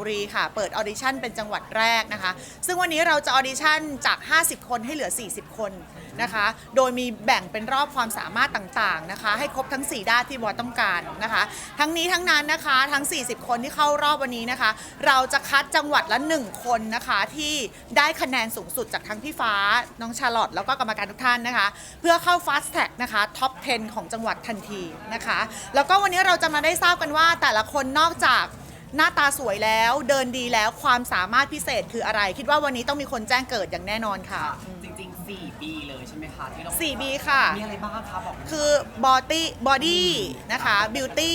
บุรีค่ะ เปิดออดิชั่นเป็นจังหวัดแรกนะคะ ซึ่งวันนี้เราจะออดิชั่นจาก 50 คนให้เหลือ 40 คนนะคะ โดยมีแบ่งเป็นรอบความสามารถต่างๆนะคะ ให้ครบทั้ง 4 ด้านที่บอสต้องการนะคะ ทั้งนี้ทั้งนั้นนะคะทั้ง 40 คนที่เข้ารอบวันนี้นะคะ เราจะคัดจังหวัดละ 1 คนนะคะที่ได้คะแนนสูงสุดจากทั้งพี่ฟ้าน้องชาลอตแล้วก็กรรมการทุกท่านนะคะ เพื่อเข้า Fast Tag นะคะท็อป 10 ของจังหวัดทันทีนะคะ แล้วก็วันนี้เราจะมาได้ทราบกันว่าแต่ละคนนอกจาก หน้าตาสวยแล้วเดินดีแล้วความสามารถพิเศษคืออะไร คิดว่าวันนี้ต้องมีคนแจ้งเกิดอย่างแน่นอนค่ะ จริงๆ4ปีเลยใช่ไหมคะที่เรา 4B ค่ะ มีอะไรบ้างคะบอกหน่อยคือ body body นะคะ beauty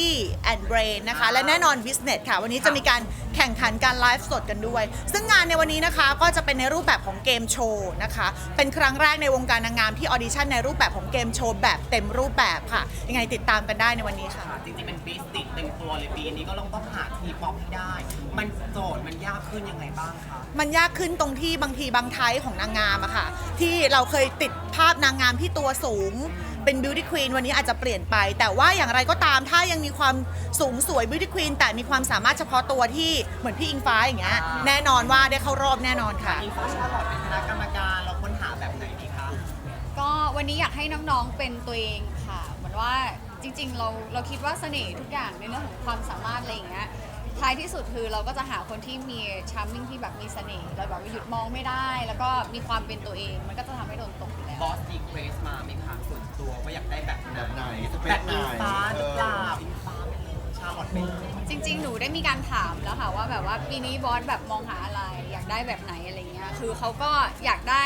and brain นะคะ และแน่นอน business ค่ะ วันนี้จะมีการ แข่งขันการไลฟ์สดกันด้วย ซึ่งงานในวันนี้นะคะก็จะเป็นในรูปแบบของเกมโชว์นะคะ เป็นครั้งแรกในวงการนางงามที่ออดิชั่นในรูปแบบของเกมโชว์แบบเต็มรูปแบบค่ะ ยังไงติดตามกันได้ในวันนี้ค่ะค่ะจริงๆเป็นบิสติกเต็มตัวเลยปีนี้ก็ต้องต้องหาทีป๊อปให้ได้ มันโจทย์มันยากขึ้นยังไงบ้างคะ มันยากขึ้นตรงที่บางทีบางไทยของนางงามอะค่ะ ที่เราเคยติดภาพนางงามที่ตัวสูง เป็นบิวตี้ควีนวันนี้อาจจะเปลี่ยนไป แต่ว่าอย่างไรก็ตามถ้ายังมีความสูงสวยบิวตี้ควีนแต่มีความสามารถเฉพาะตัวที่เหมือนพี่อิงฟ้าอย่างเงี้ยแน่นอนว่าได้เข้ารอบแน่นอนค่ะ อิงฟ้าชาลอตเป็นคณะกรรมการเราค้นหาแบบไหนดีคะ ก็วันนี้อยากให้น้องๆเป็นตัวเองค่ะ เหมือนว่าจริงๆ เราเราคิดว่าเสน่ห์ทุกอย่างในเรื่องของความสามารถอะไรอย่างเงี้ย ท้ายที่สุดคือเราก็จะหาคนที่มีชาร์มมิ่งที่แบบมีเสน่ห์แล้วแบบว่าหยุดมองไม่ได้ แล้วก็มีความเป็นตัวเอง มันก็จะทำให้โดนตกอยู่แล้ว บอสดีเควสมาไหมคะส่วนตัวว่าอยากได้แบบไหนแบบไหนสเปแบคบไหนอิงฟ้าหรือเปล่าเอออิงฟ้าเป็นชาลอตเป็นเลยจริง ๆ หนูได้มีการถามแล้วค่ะว่าแบบว่าปีนี้บอสแบบมองหาอะไร อยากได้แบบไหนอะไรเงี้ย คือเขาก็อยากได้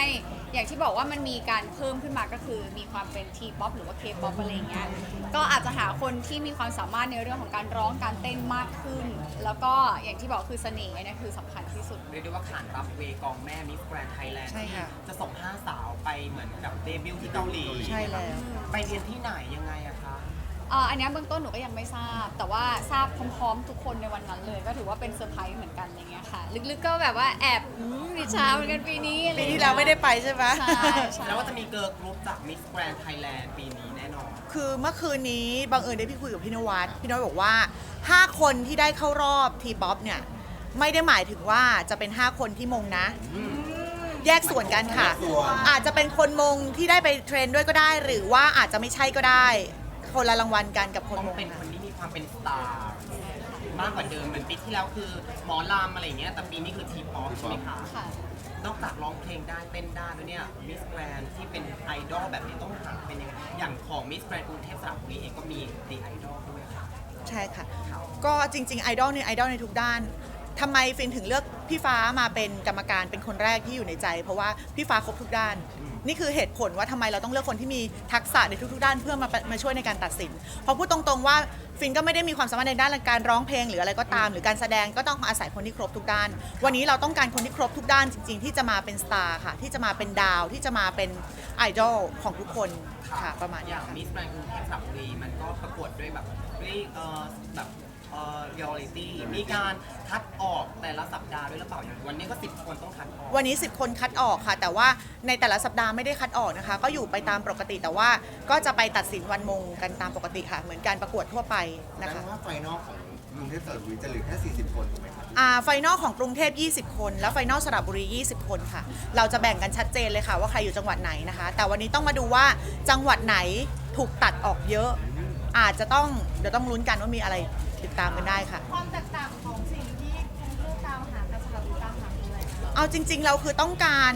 อย่างที่บอกว่ามันมีการเพิ่มขึ้นมาก็คือมีความเป็นทีป๊อปหรือว่าเคป๊อปอะไรเงี้ยก็อาจจะหาคนที่มีความสามารถในเรื่องของการร้องการเต้นมากขึ้น แล้วก็อย่างที่บอกคือเสน่ห์อันนี้คือสำคัญที่สุด เรียกได้ว่าขานรับเวกองแม่มิสแกรนไทยแลนด์ใช่ที่ค่ะ จะส่งห้าสาวไปเหมือนกับเดบิวต์ที่เกาหลี ใช่แล้ว ไปเรียนที่ไหนยังไงอะคะ เอ่ออันเนี้ยเบื้องต้นหนูก็ยังไม่ทราบ แต่ว่าทราบพร้อมๆ ทุกคนในวันนั้นเลย ก็ถือว่าเป็นเซอร์ไพรส์เหมือนกันอะไรเงี้ยค่ะ ลึกๆก็แบบว่าแอบอืมมีช้าเหมือนกันปีนี้อะไรปีงี้ยที่แล้วไม่ได้ไปใช่ไหม ใช่ใช่แล้วก็จะมีเกิร์ลกรุ๊ปจากมิสแกรนไทยแลนด์ปีนี้แน่นอน คือเมื่อคืนนี้บังเอิญได้พี่คุยกับพี่นวัดพี่นวัดบอกว่า 5 คนที่ได้เข้ารอบทีป๊อปเนี่ย ไม่ได้หมายถึงว่าจะเป็น 5 คนที่มงนะ แยกส่วนกันค่ะแยกส่วนอาจจะเป็นคนมงที่ได้ไปเทรนด้วยก็ได้ หรือว่าอาจจะไม่ใช่ก็ได้ คนละรางวัลกันกับคนต้องมงเป็นคค่ะนที่มีความเป็นสตาร์มากกว่าเดิมเหมือนปีที่แล้วคือหมอลำอะไรอย่างเงี้ยแต่ปีนี้คือทีป๊อปใช่ไหมคะค่ะ นอกจากร้องเพลงได้เต้นได้แล้วเนี่ยมิสแกรนที่เป็นไอดอลแบบนี้ต้องหาเป็นยังไงอย่างของมิสแกรนกรุงเทพสระบุรีเองก็มีดีไอดอลด้วยค่ะ ใช่ค่ะ ก็จริงๆไอดอลเนี่ยไอดอลในทุกด้านทำไมฟินถึงเลือกพี่ฟ้ามาเป็นกรรมการเป็นคนแรกที่อยู่ในใจ เพราะว่าพี่ฟ้าครบทุกด้าน นี่คือเหตุผลว่าทำไมเราต้องเลือกคนที่มีทักษะในทุกๆ ด้านเพื่อมามาช่วยในการตัดสิน เพราะพูดตรงๆว่าฟินก็ไม่ได้มีความสามารถในด้านการร้องเพลง หรืออะไรก็ตาม หรือการแสดงก็ต้องอาศัยคนที่ครบทุกด้าน วันนี้เราต้องการคนที่ครบทุกด้านจริงๆ ที่จะมาเป็นสตาร์ค่ะ ที่จะมาเป็นดาวที่จะมาเป็นไอดอลของทุกคนค่ะประมาณอนี้ย่างค่ะ มิสแกรนกรุงเทพสระบุรีมันก็ประกวดด้วยแบบด้วยเอ่อแบบ เอ่อเรียลลิตี้มีการคัดออกแต่ละสัปดาห์ด้วยหรือเปล่าอย่างวันนี้ก็สิบคนต้องคัดออกวันนี้ 10 คนคัดออกค่ะ แต่ว่าในแต่ละสัปดาห์ไม่ได้คัดออกนะคะ ก็อยู่ไปตามปกติแต่ว่าก็จะไปตัดสินวันมงกันตามปกติค่ะ เหมือนการประกวดทั่วไปนะนะคะคะ ว่าไฟนอลของกรุงเทพสระบุรีจะเหลือแค่40 คนถูกไหมครับอ่าไฟนอลของกรุงเทพ 20 คน แล้วไฟนอลสระบุรี 20 คนค่ะ เราจะแบ่งกันชัดเจนเลยค่ะ ว่าใครอยู่จังหวัดไหนนะคะ แต่วันนี้ต้องมาดูว่าจังหวัดไหนถูกตัดออกเยอะ อาจจะต้องเดี๋ยวต้องลุ้นกันว่ามีอะไร ติดตามกันได้ค่ะ ความแตกต่างของสิ่งที่คุณลูกตามหากับสำหรับลูกตามหาคืออะไรคะเอาจริง ๆ เราคือต้องการ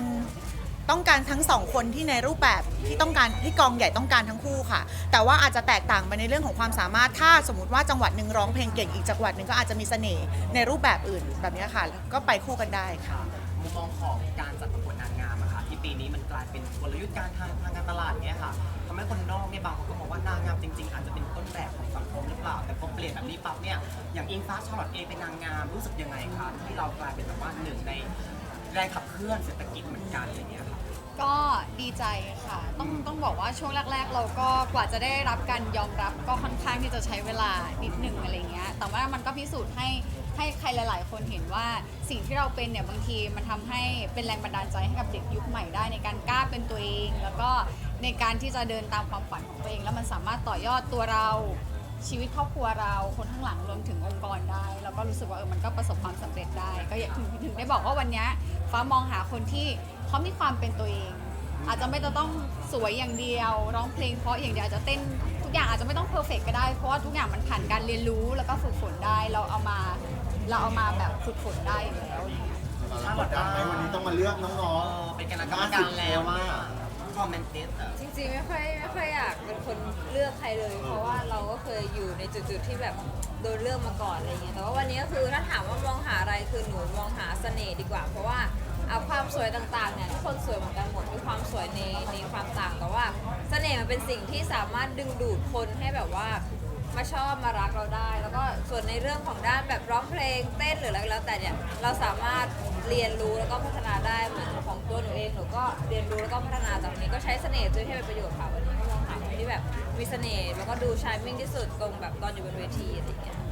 ต้องการทั้งสองคนที่ในรูปแบบที่ต้องการที่กองใหญ่ต้องการทั้งคู่ค่ะ แต่ว่าอาจจะแตกต่างไปในเรื่องของความสามารถถ้าสมมติว่าจังหวัดหนึ่งร้องเพลงเก่งอีกจังหวัดหนึ่งก็อาจจะมีเสน่ห์ในรูปแบบอื่นแบบนี้ค่ะ ก็ไปคู่กันได้ค่ะ มุมมองของการจัดประกวดนางงามอะค่ะที่ปีนี้มันกลายเป็นกลยุทธ์การทางทางการตลาดเนี้ยค่ะทำให้คนนอกเนี่ยบางคนก็มองว่านางงามจริง ๆ อาจจะเป็นต้นแบบของสังคมหรือเปล่า แต่พอเปลี่ยนแบบนี้ปั๊บเนี่ยอย่างอิงฟ้าชาร์ลอตเองเป็นนางงามรู้สึกยังไงคะที่เรากลายเป็นแบบว่าหนึ่งในแรงขับเคลื่อนเศรษฐกิจเหมือนกันอะไรเงี้ยค่ะ ก็ดีใจค่ะ ต้องต้องบอกว่าช่วงแรก ๆ เราก็กว่าจะได้รับการยอมรับก็ค่อนข้างที่จะใช้เวลานิดหนึ่งอะไรเงี้ย แต่ว่ามันก็พิสูจน์ให้ให้ใครหลาย ๆ คนเห็นว่าสิ่งที่เราเป็นเนี่ยบางทีมันทำให้เป็นแรงบันดาลใจให้กับเด็กยุคใหม่ได้ในการกล้าเป็นตัวเอง แล้วก็ ในการที่จะเดินตามความฝันของตัวเอง แล้วมันสามารถต่อยอดตัวเราชีวิตครอบครัวเราคนข้างหลังรวมถึงองค์กรได้ แล้วก็รู้สึกว่าเออมันก็ประสบความสำเร็จได้ ก็อยากถึงถึงได้บอกว่าวันเนี้ยฟ้ามองหาคนที่เขามีความเป็นตัวเอง อาจจะไม่ต้องสวยอย่างเดียว ร้องเพลงเพราะอย่างเดียวอาจจะเต้นทุกอย่างอาจจะไม่ต้องเพอร์เฟกก็ได้เพราะว่าทุกอย่างมันผ่านการเรียนรู้แล้วก็ฝึกฝนได้เราเอามาเราเอามาแบบฝึกฝนได้อยู่แล้วอะไรเงี้ยเรากดดันไหมวันนี้ต้องมาเลือกน้เอองอเป็นคณะกรรมการแล้วว่า คอมเมนต์เตอร์จริงๆไม่ค่อยไม่ค่อยอยากเป็นคนเลือกใครเลย เพราะว่าเราก็เคยอยู่ในจุดๆที่แบบโดนเลือกมาก่อนอะไรเงี้ยแต่ว่าวันนี้ก็คือถ้าถามว่ามองหาอะไรคือหนูมองหาเสน่ห์ดีกว่า เพราะว่าเอาความสวยต่างๆเนี่ยทุกคนสวยเหมือนกันหมดมีความสวยในในความต่างแต่ว่าเสน่ห์มันเป็นสิ่งที่สามารถดึงดูดคนให้แบบว่ามาชอบมารักเราได้ แล้วก็ส่วนในเรื่องของด้านแบบร้องเพลงเต้นหรืออะไรก็แล้วแต่เนี่ยเราสามารถเรียนรู้แล้วก็พัฒนาได้เหมือน ตัวหนูเองหนูก็เรียนรู้แล้วก็พัฒนาจากนี้ก็ใช้เสน่ห์ตัวให้เป็นประโยชน์ค่ะวันนี้ก็มองหาคนที่แบบมีเสน่ห์แล้วก็ดูชายมิ่งที่สุดตรงแบบตอนอยู่บนเวทีอะไรอย่างเงี้ยๆ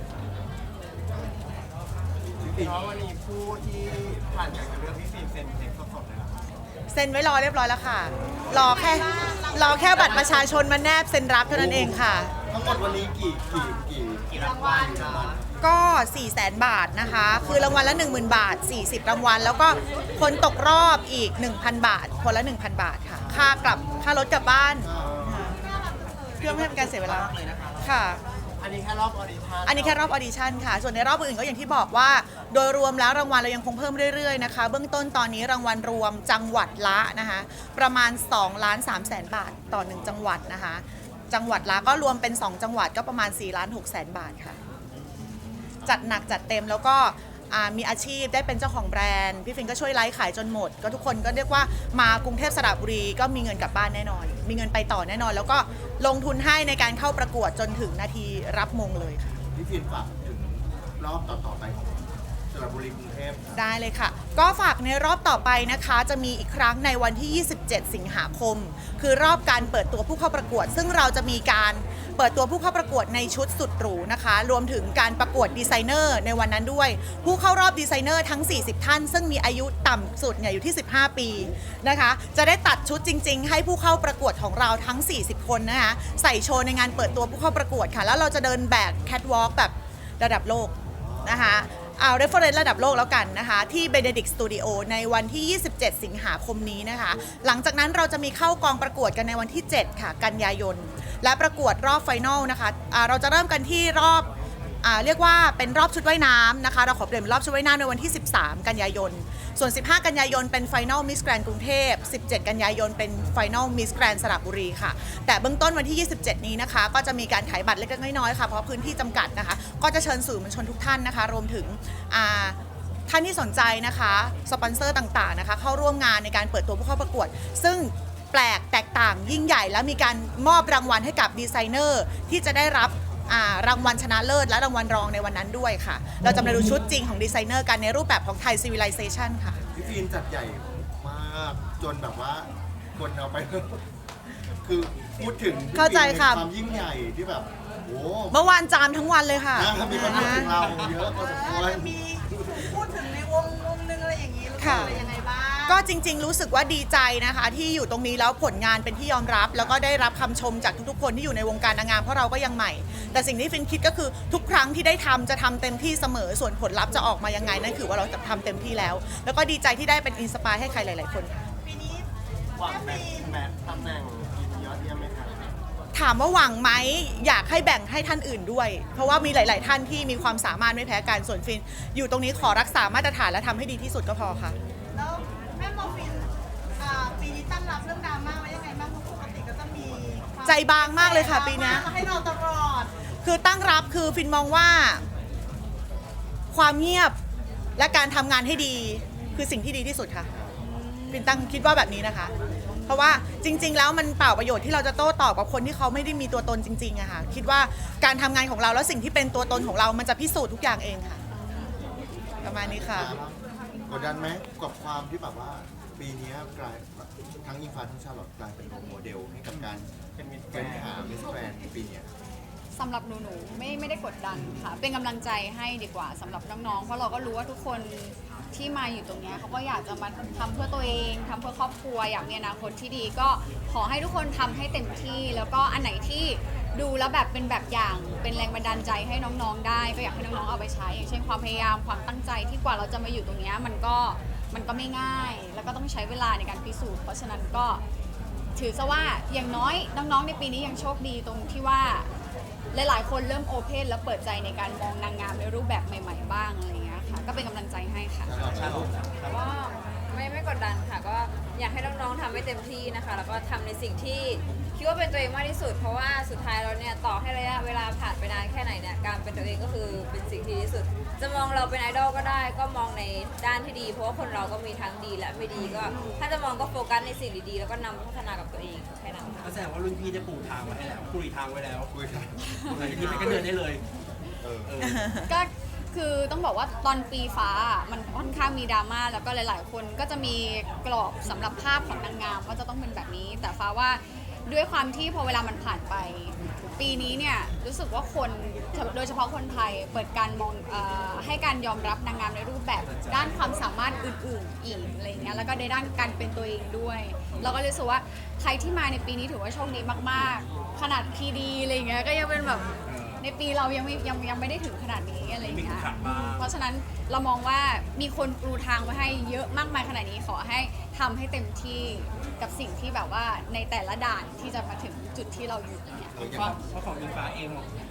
พี่เพราะวันนี้ผู้ที่ผ่านการเลือกพี่ฟิล์มเซ็นเช็คสดๆเลยนะเซ็นไว้รอเรียบร้อยแล้วค่ะ รอแค่รอแค่บัตรประชาชนมาแนบเซ็นรับเท่านั้นเองค่ะ ทั้งหมดวันนี้กี่กี่กี่กี่รางวัล กี่รางวัลก็4 0 0แสนบาทนะคะ คือรางวัลละ 10,000 บาท 40 รางวัล แล้วก็คนตกรอบอีก 1,000 บาท คนละ 1,000 บาทค่ะ ค่ากลับค่ารถกลับบ้านเพื่อไม่ให้เป็นการเสียเวลาเลยนะคะค่ะ อันนี้แค่รอบออดิชั่นอันนี้แค่รอบออดิชั่นค่ะ ส่วนในรอบอื่นๆก็อย่างที่บอกว่า โดยรวมแล้วรางวัลเรายังคงเพิ่มเรื่อยๆนะคะ เบื้องต้นตอนนี้รางวัลรวมจังหวัดละนะคะ ประมาณ2ล้าน3แสนบาทต่อ 1 จังหวัดนะคะ จังหวัดละก็รวมเป็น 2 จังหวัดก็ประมาณ4ล้าน6แสนบาทค่ะ จัดหนักจัดเต็มแล้วก็มีอาชีพได้เป็นเจ้าของแบรนด์ พี่ฟินก็ช่วยไลฟ์ขายจนหมด ก็ทุกคนก็เรียกว่ามากรุงเทพสระบุรีก็มีเงินกลับบ้านแน่นอน มีเงินไปต่อแน่นอน แล้วก็ลงทุนให้ในการเข้าประกวดจนถึงนาทีรับมงเลยค่ะ พี่ฟินฝากถึงรอบต่อๆไปของ ระบุรีกรุงเทพ ได้เลยค่ะ ก็ฝากในรอบต่อไปนะคะ จะมีอีกครั้งในวันที่ 27 สิงหาคม คือรอบการเปิดตัวผู้เข้าประกวด ซึ่งเราจะมีการเปิดตัวผู้เข้าประกวดในชุดสุดหรูนะคะ รวมถึงการประกวดดีไซเนอร์ในวันนั้นด้วย ผู้เข้ารอบดีไซเนอร์ทั้ง 40 ท่าน ซึ่งมีอายุต่ำสุดเนี่ยอยู่ที่ 15 ปีนะคะ จะได้ตัดชุดจริง ๆ ให้ผู้เข้าประกวดของเราทั้ง 40 คนนะคะ ใส่โชว์ในงานเปิดตัวผู้เข้าประกวดค่ะ แล้วเราจะเดินแบบแคทวอล์กแบบระดับโลกนะคะ เอา reference ระดับโลกแล้วกันนะคะ ที่ Benedict Studio ในวันที่ 27 สิงหาคมนี้นะคะ หลังจากนั้นเราจะมีเข้ากองประกวดกันในวันที่ 7 ค่ะ กันยายน และประกวดรอบไฟนอลนะคะะเราจะเริ่มกันที่รอบอเรียกว่าเป็นรอบชุดว่ายน้ำนะคะ เราขอเปลี่ยนเป็นรอบชุดว่ายน้ำในวันที่ 13 กันยายน ส่วน 15 กันยายนเป็นไฟนอลมิสแกรนกรุงเทพ 17 กันยายนเป็นไฟนอลมิสแกรนสระบุรีค่ะ แต่เบื้องต้นวันที่ 27 นี้นะคะ ก็จะมีการขายบัตรเล็กๆน้อยๆค่ะ เพราะพื้นที่จำกัดนะคะ ก็จะเชิญสื่อมวลชนทุกท่านนะคะ รวมถึงท่านที่สนใจนะคะ สปอนเซอร์ต่างๆนะคะ เข้าร่วมงานในการเปิดตัวผู้เข้าประกวด ซึ่งแปลกแตกต่างยิ่งใหญ่และมีการมอบรางวัลให้กับดีไซเนอร์ที่จะได้รับ อ่ารางวัลชนะเลิศและรางวัลรองในวันนั้นด้วยค่ะ เราจะมาดูชุดจริงของดีไซเนอร์กันในรูปแบบของไทย Civilization ค่ะ พี่ฟิล์มจัดใหญ่มากจนแบบว่าคนเอาไป คือพูดถึงพี่เข้าใจค่ะ ฟิล์มในความยิ่งใหญ่ที่แบบโอ้เมื่อวานจามทั้งวันเลยค่ะนะมีคนพูดถึงเราเยอะพอสมควร มีพูดถึงในวงวงนึงอะไรอย่างนี้รู้สึกค่ะ อะไรยังไงบ้าง ก็จริง ๆ รู้สึกว่าดีใจนะคะ ที่อยู่ตรงนี้แล้วผลงานเป็นที่ยอมรับ แล้วก็ได้รับคำชมจากทุกๆ คนที่อยู่ในวงการนางงามเพราะเราก็ยังใหม่ แต่สิ่งที่ฟินคิดก็คือทุกครั้งที่ได้ทำจะทำเต็มที่เสมอส่วนผลลัพธ์จะออกมายังไงนั่นคือว่าเราจะทำเต็มที่แล้ว แล้วก็ดีใจที่ได้เป็นอินสปายให้ใครหลาย ๆ คนค่ะปีนี้หวังแบบแบบตำแหน่งทีมยอดเยี่ยมไหมครับถามว่าหวังไหมอยากให้แบ่งให้ท่านอื่นด้วย เพราะว่ามีหลาย ๆ ท่านที่มีความสามารถไม่แพ้กันส่วนฟิน อยู่ตรงนี้ขอรักษามาตรฐานและทำให้ดีที่สุดก็พอค่ะ ใจบางมากเลยค่ะปีเนี้ยดราม่ามาให้เราตลอด คือตั้งรับคือฟินมองว่า ความเงียบและการทำงานให้ดีคือสิ่งที่ดีที่สุดค่ะฟินตั้งคิดว่าแบบนี้นะคะ เพราะว่าจริง ๆ แล้วมันเปล่าประโยชน์ที่เราจะโต้ตอบกับคนที่เขาไม่ได้มีตัวตนจริงๆอะค่ะ คิดว่าการทำงานของเราแล้วสิ่งที่เป็นตัวตนของเรามันจะพิสูจน์ทุกอย่างเองค่ะ ประมาณนี้ค่ะ กดดันไหมกับความที่แบบว่า ปีนี้กลายทั้งอิงฟ้าทั้งชาลอตกลายเป็นโรลโมเดลให้กับการ เป็นมิสแกรเป็นนด์หามิสแกรนด์ปีเนี้ยสำหรับหนูหนูๆไม่ไม่ได้กดดันค่ะ เป็นกำลังใจให้ดีกว่าสำหรับน้องๆ เพราะเราก็รู้ว่าทุกคนที่มาอยู่ตรงเนี้ยเขาก็อยากจะมาทำเพื่อตัวเองทำเพื่อครอบครัวอยากมีอนาคตที่ดี ก็ขอให้ทุกคนทำให้เต็มที่ แล้วก็อันไหนที่ดูแล้วแบบเป็นแบบอย่าง เป็นแรงบันดาลใจให้น้องๆ ได้ ก็อยากให้น้องๆ เอาไปใช้ อย่างเช่นความพยายามความตั้งใจที่กว่าเราจะมาอยู่ตรงเนี้ยมันก็มันก็ไม่ง่าย แล้วก็ต้องใช้เวลาในการพิสูจน์เพราะฉะนั้นก็ ถือซะว่าอย่างน้อยน้องๆในปีนี้ยังโชคดีตรงที่ว่า หลายๆ คนเริ่มโอเพนแล้วเปิดใจในการมองนางงามในรูปแบบใหม่ ๆ บ้างอะไรอย่างเงี้ยค่ะ ก็เป็นกำลังใจให้ค่ะชาลอตนะก็ไม่ไม่กดดันค่ะ ก็อยากให้น้องๆทำให้เต็มที่นะคะ แล้วก็ทำในสิ่งที่ คิดว่าเป็นตัวเองมากที่สุด เพราะว่าสุดท้ายแล้วเนี่ยต่อให้ระยะเวลาผ่านไปนานแค่ไหนเนี่ยการเป็นตัวเองก็คือเป็นสิ่งที่ดีที่สุด จะมองเราเป็นไอดอลก็ได้ ก็มองในด้านที่ดี เพราะว่าคนเราก็มีทั้งดีและไม่ดีก็ ถ้าจะมองก็โฟกัสในสิ่งดีๆแล้วก็นำพัฒนากับตัวเองแค่นั้นค่ะ ก็แสดงว่ารุ่นพี่ได้ปูทางไว้ให้แล้วปูทางไว้แล้วคุยกันหลังจากนี้ไปก็เดินได้เลยเออ เออ ก็คือต้องบอกว่าตอนปีฟ้าอะมันค่อนข้างมีดราม่าแล้วก็หลาย ๆ คนก็จะมีกรอบสำหรับภาพของนางงามว่าจะต้องเป็นแบบนี้ แต่ฟ้าว่า ด้วยความที่พอเวลามันผ่านไป ปีนี้เนี่ยรู้สึกว่าคนโดยเฉพาะคนไทยเปิดการมองอให้การยอมรับนางงามในรูปแบบด้านความสามารถอื่นๆอีกอะไรเงี้ยแล้วก็ในด้านการเป็นตัวเองด้วย เราก็รู้สึกว่าใครที่มาในปีนี้ถือว่าโชคดีมากๆ ขนาดพีดีอะไรเงี้ยก็ยังเป็นแบบ ในปีเรายังไม่ยังยังไม่ได้ถึงขนาดนี้อะไรอย่างมีเงี้ขุยขัดบ้างเพราะฉะนั้นเรามองว่ามีคนปูทางไว้ให้เยอะมากมายขนาดนี้ขอให้ทำให้เต็มที่กับสิ่งที่แบบว่าในแต่ละด่านที่จะมาถึงจุดที่เราอยู่อย่างเงี้ยเออเพราะเพราะของอิงฟ้าเอง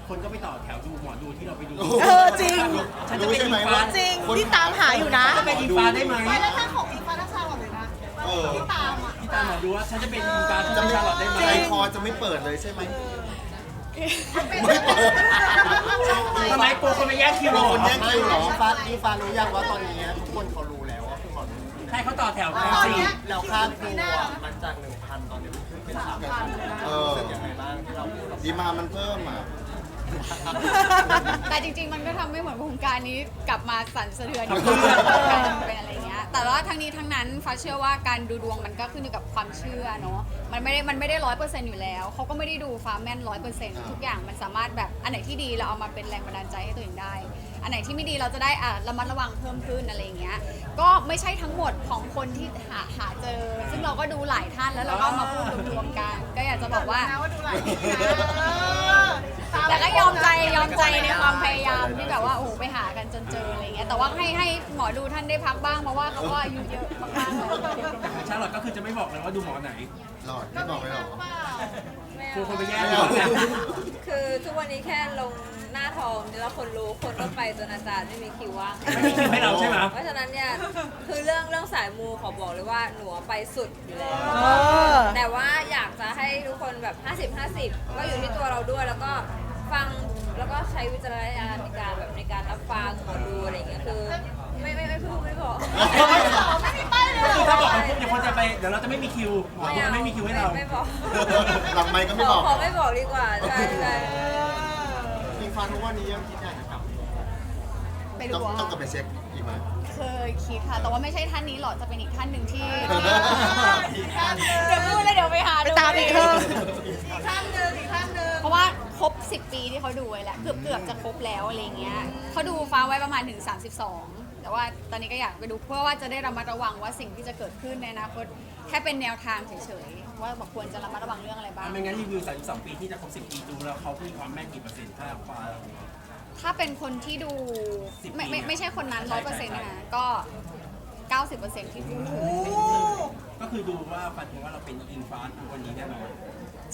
คนก็ไปต่อแถวดูหมอดูที่เราไปดู เออจริง ฉันจะเป็นอิงฟ้าจริงที่ตามหาอยู่นะ ฉันจะเป็นอิงฟ้าได้ไหมไม่แล้วถ้าของอีฟ้าทักษะหมดเลยนะเออ ที่ตามอะ ที่ตามหมอดูว่าฉันจะเป็นอิงฟ้าฉันจะจะไม่ชาลอตได้ไหม ใจคอจะไม่เปิดเลยใช่ไหม ไม่เปิดทำไมกลัวคนไปแย่งคิวกลัวเหรคนแย่งคิวเหรออฟ้านี่ฟ้ารู้ยังว่าตอนนี้ทุกคนเขารู้แล้วว่าคือหมอดูให้เขาต่อแถวกันตอนสิเนี้ยแล้วค่าตัวมันจากหนึ่งพันตอนนี้มันขึ้นเป็นสามพันเออรู้สึกยังไงบ้างที่เราพูดออกดีมามันเพิ่มอะ แต่จริงๆ มันก็ทำให้เหมือนวงการนี้กลับมาสั่นสะเทือนกลับมาเป็นอะไรเงี้ย แต่ว่าทั้งนี้ทั้งนั้นฟ้าเชื่อว่าการดูดวงมันก็ขึ้นอยู่กับความเชื่อเนาะมันไม่ได้มันไม่ได้ร้อยเปอร์เซ็นต์อยู่แล้วเขาก็ไม่ได้ดูฟ้าแม่นร้อยเปอร์เซ็นต์ทุกอย่างมันสามารถแบบอันไหนที่ดีเราเอามาเป็นแรงบันดาลใจให้ตัวเองได้ อันไหนที่ไม่ดีเราจะได้อะระมัดระวังเพิ่มขึ้นอะไรอย่างเงี้ยก็ไม่ใช่ทั้งหมดของคนที่หาหาเจอ ซึ่งเราก็ดูหลายท่านแล้วเราก็มาพูดรวมๆกัน ก็อยากจะบอกว่า นะว่าดูหลายที่นะ ยอมใจยอมใจในความพยายามที่แบบว่าโอ้โหไปหากันจนเจออะไรเงี้ยแต่ว่าให้ให้หมอดูท่านได้พักบ้างเพราะว่าเขาก็อายุเยอะมากๆแล้วชาลอตก็คือจะไม่บอกเลยว่าดูหมอไหน หลอดไม่บอกเลยเหรอกลัวคนไปแย่งไม่หมเอาอเนี่ยคือทุกวันนี้แค่ลงหน้าทองแล้วคนรู้คนก็ไปจนอาจารย์ไม่มีคิวว่างไม่มีคิวให้เราใช่ไหม เพราะฉะนั้นเนี่ยคือเรื่องเรื่องสายมูขอบอกเลยว่าหนูไปสุดอยู่แล้วเออแต่ว่าอยากจะให้ทุกคนแบบ 50 50 ก็อยู่ที่ตัวเราด้วยแล้วก็ ฟังแล้วก็ใช้วิจารณญาณในการแบบในการรับฟังหมอดูอะไรอย่างเงี้ยคือไม่ไม่ไม่พูดไม่บอกไม่มีป้ายเลย ก็เหรคืออถ้าบอกไปปุ๊บเดี๋ยวคนจะไปเดี๋ยวเราจะไม่มีคิวหมอดูไม่มีคิวให้เรา ไม่บอกหลังไมค์ก็ไม่ขบออกขอไม่บอกดีกว่าใช่ใช่อิงฟ้าทุกวันนี้ยังคิดอยากจะกลับไปดูต้องว่าต้องกลับไปเช็คอีกไหม เคยคิดค่ะ แต่ว่าไม่ใช่ท่านนี้หรอกจะเป็นอีกท่านหนึ่งที่อีกท่านหนึ่งเดี๋ยวพูดแล้วเดี๋ยวไปหาไปตามอีกเถอะ อีก 10 ปีที่เขาดูไว้แล้วเกือบเกือบจะครบแล้วอะไรเงี้ยเขาดูฟ้าไว้ประมาณถึง 32 แต่ว่าตอนนี้ก็อยากไปดูเพื่อว่าจะได้ระมัดระวังว่าสิ่งที่จะเกิดขึ้นในอนาคตแค่เป็นแนวทางเฉยๆว่าบอกควรจะระมัดระวังเรื่องอะไรบ้าง ไม่งั้นรีวิว 32 ปีที่จะครบ 10 ปีดูแล้วเขามีความแม่นกี่เปอร์เซ็นต์ถ้าฟ้า ถ้าเป็นคนที่ดูสิบไม่ไม่ปีอะไม่ใช่คนนั้นร้อยเปอร์เซ็นต์นะคะก็ 90%ที่พูดถึง ก็คือดูว่าฟันธงว่าเราเป็นอิงฟ้าทุกวันนี้แน่นอน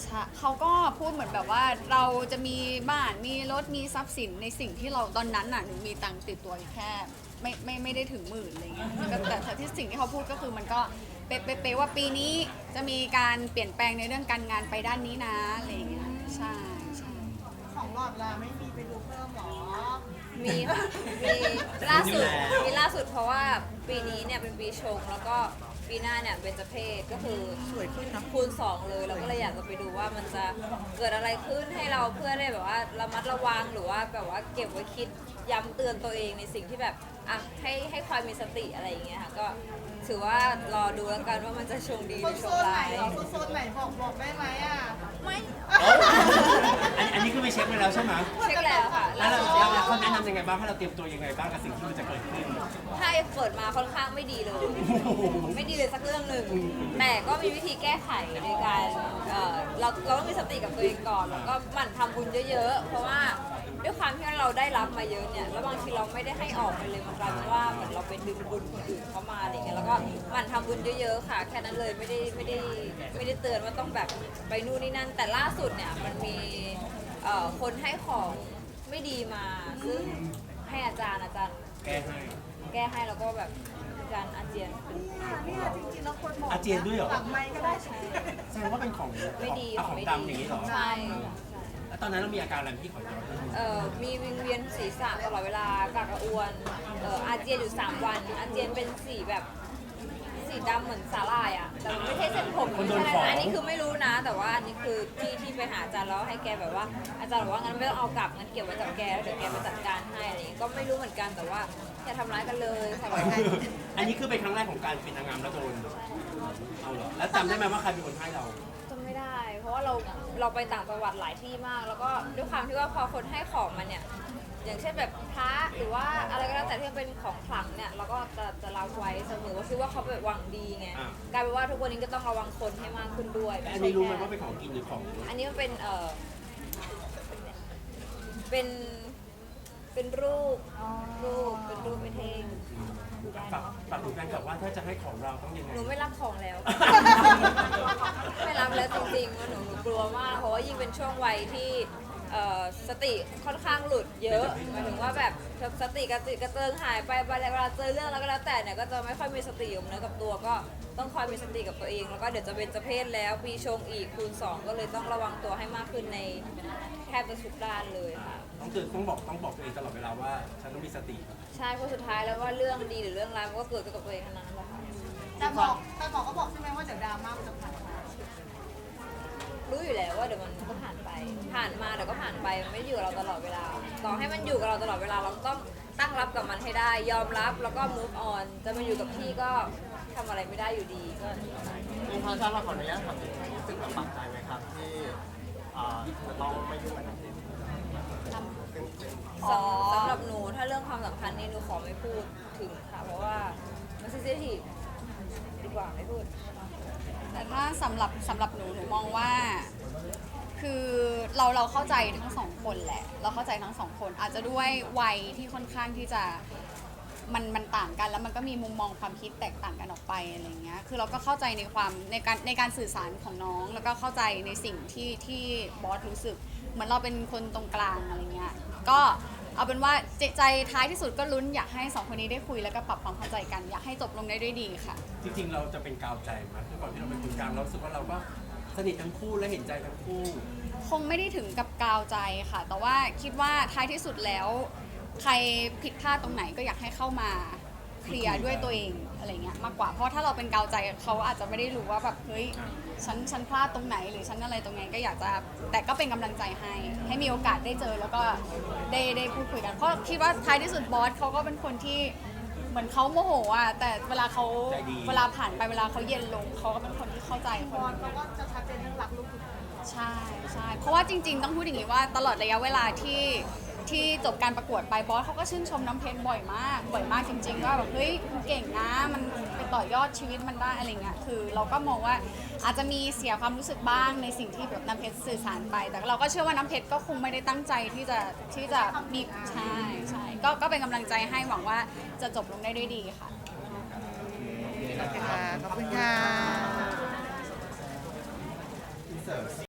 ใช่เขาก็พูดเหมือนแบบว่าเราจะมีบ้านมีรถมีทรัพย์สินในสิ่งที่เราตอนนั้นน่ะหนูมีตังค์ติดตัวอยู่แค่ ไม่ไม่ไม่ได้ถึงหมื่นอะไรเงี้ยก็แต่แต่ที่สิ่งที่เขาพูดก็คือมันก็เป๊ะเป๊ะเป๊ะว่าปีนี้จะมีการเปลี่ยนแปลงในเรื่องการงานไปด้านนี้นะอะไรเงี้ยใช่ใช่ของหลอดลาไม่มีไปดูเพิ่มหรอ มีค่ะมีล่าสุดมีล่าสุดเพราะว่าปีนี้เนี่ยเป็นปีชงแล้วก็ ปีหน้าเนี่ยเป็นจเพศก็คือสวยขึ้นนะคูณสองเลยเราก็เลยอยากจะไปดูว่ามันจะเกิดอะไรขึ้นให้เราเพื่อได้แบบว่าระมัดระวังหรือว่าแบบว่าเก็บไว้คิดย้ำเตือนตัวเองในสิ่งที่แบบอะให้ให้ความมีสติอะไรอย่างเงี้ยค่ะก็ถือว่ารอดูแล้วกันว่ามันจะชงดีโซหรืนอโซชงนไหนร้ายเหรอโซนไหนบอกบอกได้ไหมอะไม่อันอันนี้คือไปเช็คมาแล้วใช่ไหมเช็คแล้วค่ะ แล้วเราแล้วเขาแนะนำยังไงบ้างให้เราเตรียมตัวยังไงบ้างกับสิ่งที่มันจะเกิดขึ้นให้ เปิดมาค่อนข้างไม่ดีเลย ไม่ดีเลยสักเรื่องหนึ่งแต่ก็มีวิธีแก้ไขโดยการเอ่อเราเราต้องมีสติกับตัวเองก่อนแล้วก็หมั่นทำบุญเยอะๆ เพราะว่าด้วยความที่เราได้รับมาเยอะเนี่ยแล้วบางทีเราไม่ได้ให้ออกไปเลยมันกลายเป็นว่าเหมือนเราไปดึงบุญคนอื่นเข้ามาอะไรเงี้ยแล้วก็หมั่นทำบุญเยอะๆค่ะ แค่นั้นเลยไม่ได้ไม่ได้ไม่ได้เตือนว่าต้องแบบไปนู่นนี่นั่น แต่ล่าสุดเนี่ยมันมีเอ่อคนให้ของไม่ดีมาซึ่งให้อาจารย์อาจารย์ แก้ให้ แก้ให้แล้วก็แบบการอาเจียนเนี่ยจริงๆแล้วคนบอกอาเจียนด้วยเหรอ หลังไม้ก็ได้ใช่แสดงว่าเป็นของไม่ดีของของไม่ดำดีอย่างนี้เหรอใช่ค่ะแล้วตอนนั้นเรามีอาการอะไรที่ขอย้อนไปเอ่อมีวิงเวียนศีรษะตลอดเวลากากกระอวนเอ่ออาเจียนอยู่ 3 วัน อาเจียนเป็นสีแบบสีดำเหมือนสาลายอะแต่มันไม่ใช่เส้นผมคนโดนไม่ของใช่อันนี้คือไม่รู้นะ แต่ว่าอันนี้คือที่ที่ไปหาอาจารย์แล้วให้แกแบบว่าอาจารย์บอกว่างั้นไม่ต้องเอากลับงั้นเก็บไว้กับแกแล้วเดี๋ยวแกมาจัดการให้อะไรอย่างงี้ก็ไม่รู้เหมือนกันแต่ว่า อย่าทำร้ายกันเลยทำร้ายกันอันนี้คือเป็นครั้งแรกของการเป็นนางงามแล้วโดนเอาเหรอแล้วจำได้ไหมว่าใครเป็นคนให้เรา จำไม่ได้ เพราะว่าเราเราไปต่างจังหวัดหลายที่มาก แล้วก็ด้วยความที่ว่าพอคนให้ของมาเนี่ย อย่างเช่นแบบพระหรือว่าอะไรก็แล้วแต่ที่มันเป็นของขลังเนี่ยเราก็จะจะรับไว้เสมอว่าคิดว่าเขาแบบหวังดีไงอ่ากลายเป็นว่าทุกวันนี้ก็ต้องระวังคนให้มากขึ้นด้วยแต่อันนี้รู้ไหมใช่ว่าแค่เป็นของกินหรือของอันนี้มันเป็นเออเป็น เป็นรูปรูปเป็นรูปเป็นเทงดูได้ฝากเนาะฝากถึงแฟนคลับว่าถ้าจะให้ของเราต้องยังไงหนูไม่รับของแล้ว ไม่รับแล้วจริงๆว่าหนูหนูกลัวมากเพราะว่ายิ่งเป็นช่วงวัยที่ เอ่อสติค่อนข้างหลุดเยอะหมายถึงว่าแบบสติกระติกระเจิงหายไปไปเวลาเจอเรื่องแล้วก็แล้วแต่เนี่ยก็จะไม่ค่อยมีสติอยู่เนื้อกับตัวก็ต้องคอยมีสติกับตัวเองแล้วก็เดี๋ยวจะเป็นจะเพศแล้วปีชงอีกคูณสองก็เลยต้องระวังตัวให้มากขึ้นในแทบจะทุกด้านเลยค่ะ ต้องเตือนต้องบอกต้องบอกตัวเองตลอดเวลาว่าฉันต้องมีสติ ใช่เพราะสุดท้ายแล้วว่าเรื่องดีหรือเรื่องร้ายมันก็เกิดขึ้นกับตัวเองทั้งนั้นแหละค่ะแต่บอกแต่บอกก็บอกใช่ไหมว่าเดี๋ยวดราม่ามันจะผ่านมารู้อยู่แล้วว่าเดี๋ยวมันก็ ผ่านไปผ่านมาเดี๋ยวก็ผ่านไปมันไม่อยู่กับเราตลอดเวลาต่อให้มันอยู่กับเราตลอดเวลาเราก็ต้องตั้งรับกับมันให้ได้ ยอมรับแล้วก็ move on จะมาอยู่กับที่ก็ทำอะไรไม่ได้อยู่ดีก็อิงฟ้าชาเราขออนุญาตถามถึงความรู้สึกลำบากใจไหมครับที่อ่าจะต้องไม่ยุ่งกับทางเด็กซึ่งเป็นสำสำหรับหนูถ้าเรื่องความสัมพันธ์นี่หนูขอไม่พูดถึงค่ะ เพราะว่ามันซนซิทีดีกว่าไม่พูด แต่ถ้าสำหรับสำหรับหนูหนูมองว่า คือเราเราเข้าใจทั้งสองคนแหละ เราเข้าใจทั้งสองคน อาจจะด้วยวัยที่ค่อนข้างที่จะมันมันต่างกันแล้วมันก็มีมุมมองความคิดแตกต่างกันออกไปอะไรเงี้ย คือเราก็เข้าใจในความในการในการสื่อสารของน้อง แล้วก็เข้าใจในสิ่งที่ที่บอสรู้สึก เหมือนเราเป็นคนตรงกลางอะไรเงี้ย ก็เอาเป็นว่าใจใจท้ายที่สุดก็ลุ้นอยากให้สองคนนี้ได้คุยแล้วก็ปรับความเข้าใจกันอยากให้จบลงได้ด้วยดีค่ะ จริงๆ เราจะเป็นกาวใจไหมด้วยความที่เราเป็นคนกลางเรารู้สึกว่าเราก็ สนิททั้งคู่และเห็นใจทั้งคู่ คงไม่ได้ถึงกับกาวใจค่ะ แต่ว่าคิดว่าท้ายที่สุดแล้ว ใครผิดพลาดตรงไหนก็อยากให้เข้ามาเคลียร์ด้วยตัวเองอะไรเงี้ยมากกว่าเพราะถ้าเราเป็นกาวใจเขาอาจจะไม่ได้รู้ว่าแบบเฮ้ยฉันฉันพลาดตรงไหนหรือฉันอะไรตรงไหนก็อยากจะแต่ก็เป็นกำลังใจให้ ให้มีโอกาสได้เจอแล้วก็ได้ได้พูดคุยกันเพราะคิดว่าท้ายที่สุดบอสเขาก็เป็นคนที่ เหมือนเขาโมโหอะแต่เวลาเขาใจดี เวลาผ่านไปเวลาเขาเย็นลงเขาก็เป็นคนที่เข้าใจคบนอหลนึ่งเขาก็จะชัดเจนเรื่องรักลูกทุกคนใช่ใช่เพราะว่าจริง ๆ ต้องพูดอย่างนี้ว่าตลอดระยะเวลาที่ที่จบการประกวดไปบอสเขาก็ชื่นชมน้ำเพชรบ่อยมาก บ่อยมากจริงๆว่าแบบเฮ้ยมันเก่งนะมันไปต่อยอดชีวิตมันได้อะไรเงี้ยคือ เราก็มองว่าอาจจะมีเสียความรู้สึกบ้างในสิ่งที่แบบน้ำเพชรสื่อสารไป แต่เราก็เชื่อว่าน้ำเพชรก็คงไม่ได้ตั้งใจที่จะที่จะมีใช่ใช่ ก็ก็เป็นกำลังใจให้หวังว่าจะจบลงได้ด้วยดีค่ะขอบคุณค่ะอินเสิร์ต